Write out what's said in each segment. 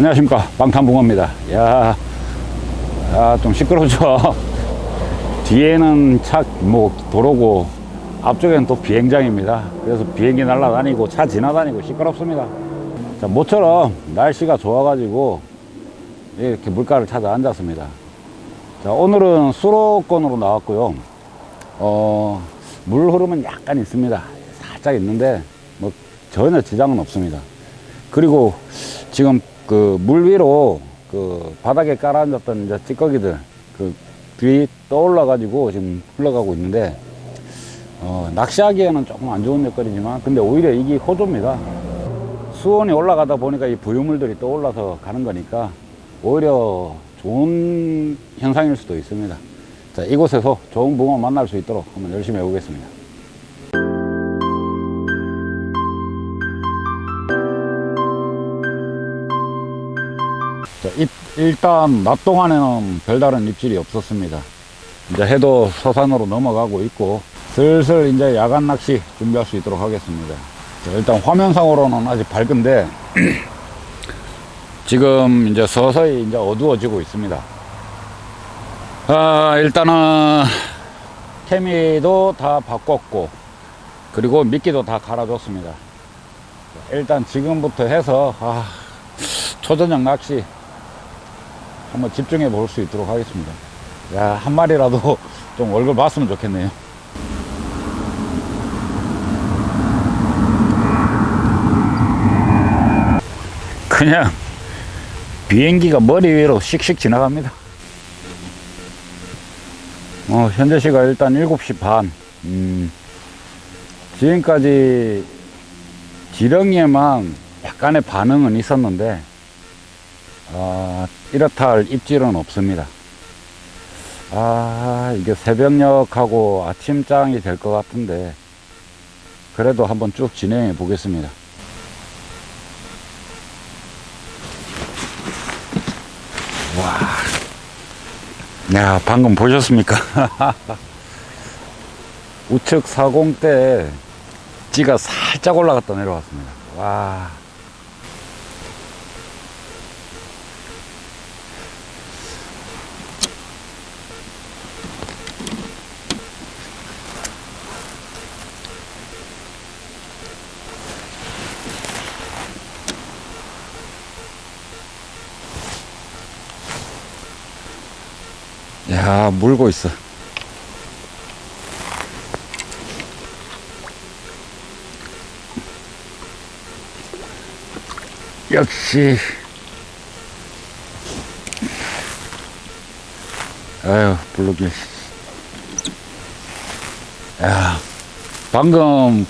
안녕하십니까. 방탄붕어입니다. 야, 야, 좀 시끄러워져. 뒤에는 차 뭐 도로고 앞쪽에는 또 비행장입니다. 그래서 비행기 날아다니고 차 지나다니고 시끄럽습니다. 자 모처럼 날씨가 좋아가지고 이렇게 물가를 찾아 앉았습니다. 자 오늘은 수로권으로 나왔고요. 어, 물 흐름은 약간 있습니다. 살짝 있는데 뭐 전혀 지장은 없습니다. 그리고 지금 그 물 위로 그 바닥에 깔아앉았던 이제 찌꺼기들 그 들이 떠올라 가지고 지금 흘러가고 있는데 어, 낚시하기에는 조금 안 좋은 여건이지만 근데 오히려 이게 호조입니다. 수온이 올라가다 보니까 이 부유물들이 떠올라서 가는 거니까 오히려 좋은 현상일 수도 있습니다. 자 이곳에서 좋은 붕어 만날 수 있도록 한번 열심히 해보겠습니다 자, 입- 일단 낮 동안에는 별다른 입질이 없었습니다. 이제 해도 서산으로 넘어가고 있고 슬슬 이제 야간 낚시 준비할 수 있도록 하겠습니다. 자, 일단 화면상으로는 아직 밝은데 지금 이제 서서히 이제 어두워지고 있습니다. 아, 일단은 케미도 다 바꿨고 그리고 미끼도 다 갈아줬습니다. 자, 일단 지금부터 해서 아, 초저녁 낚시 한번 집중해 볼 수 있도록 하겠습니다. 야, 한 마리라도 좀 얼굴 봤으면 좋겠네요. 그냥 비행기가 머리 위로 씩씩 지나갑니다. 어, 현재 시각 일단 7시 반. 음, 지금까지 지렁이에만 약간의 반응은 있었는데, 아, 이렇다 할 입질은 없습니다. 아, 이게 새벽녘하고 아침장이 될 것 같은데, 그래도 한번 쭉 진행해 보겠습니다. 와. 야, 방금 보셨습니까? 우측 사공 때 찌가 살짝 올라갔다 내려왔습니다. 와. 야, 물고 있어. 역시. 아유, 블루길. 야, 방금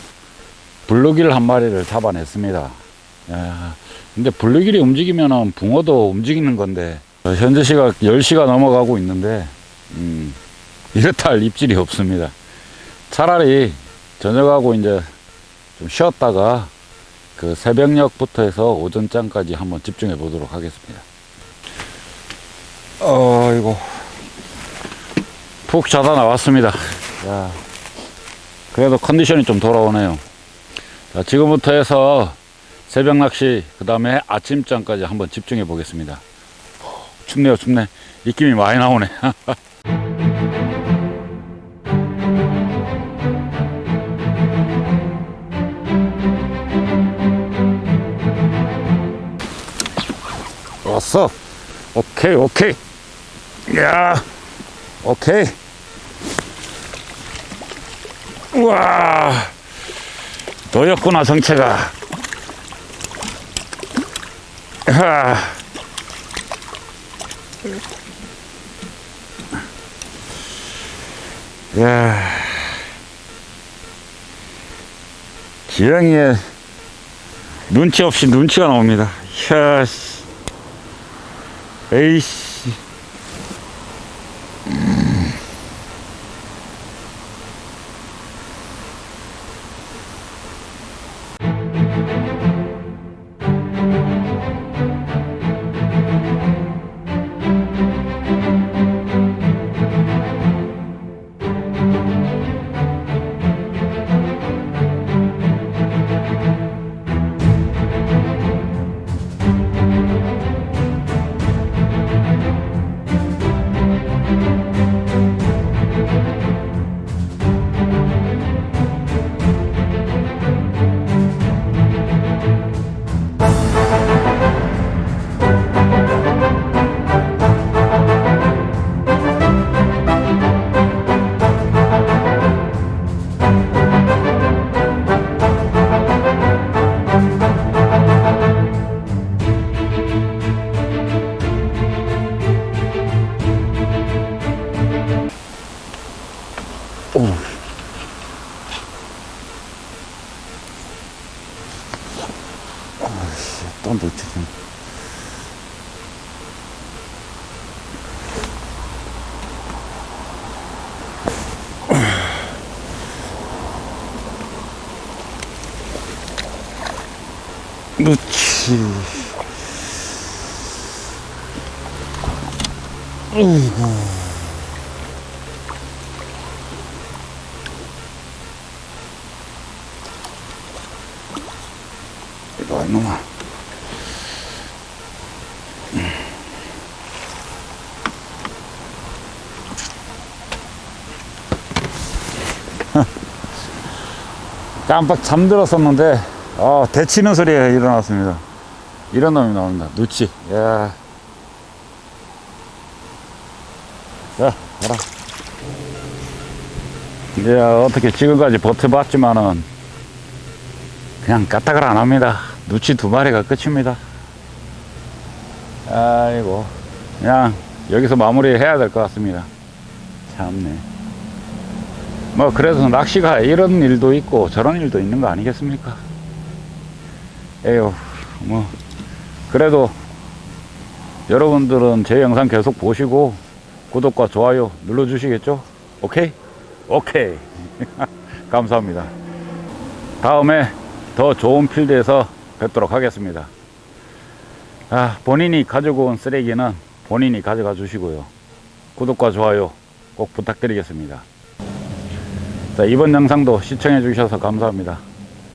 블루길 한 마리를 잡아냈습니다. 야, 근데 블루길이 움직이면은 붕어도 움직이는 건데, 어, 현재 시각 10시가 넘어가고 있는데, 음, 이렇다 할 입질이 없습니다. 차라리 저녁하고 이제 좀 쉬었다가 그 새벽녘부터 해서 오전장까지 한번 집중해 보도록 하겠습니다. 어이고, 푹 자다 나왔습니다. 야, 그래도 컨디션이 좀 돌아오네요. 자, 지금부터 해서 새벽 낚시, 그 다음에 아침장까지 한번 집중해 보겠습니다. 춥네요, 춥네. 입김이 많이 나오네. 왔어. 오케이, 오케이. 야, 오케이. 우와, 너였구나, 정체가. 야. 야. 지렁이에 눈치 없이 눈치가 나옵니다. 이야, 씨. 그렇지. 어이구. 이놈아. 깜빡 잠들었었는데 어, 대치는 소리가 일어났습니다. 이런 놈이 나옵니다. 누치. 야. 자, 가라. 이제 어떻게 지금까지 버텨봤지만은 그냥 까딱을 안 합니다. 누치 두 마리가 끝입니다. 아이고, 그냥 여기서 마무리 해야 될 것 같습니다. 참네. 뭐 그래서 낚시가 이런 일도 있고 저런 일도 있는 거 아니겠습니까? 에휴 뭐 그래도 여러분들은 제 영상 계속 보시고 구독과 좋아요 눌러 주시겠죠? 오케이? 오케이 감사합니다 다음에 더 좋은 필드에서 뵙도록 하겠습니다 아, 본인이 가지고 온 쓰레기는 본인이 가져가 주시고요 구독과 좋아요 꼭 부탁드리겠습니다 자, 이번 영상도 시청해 주셔서 감사합니다.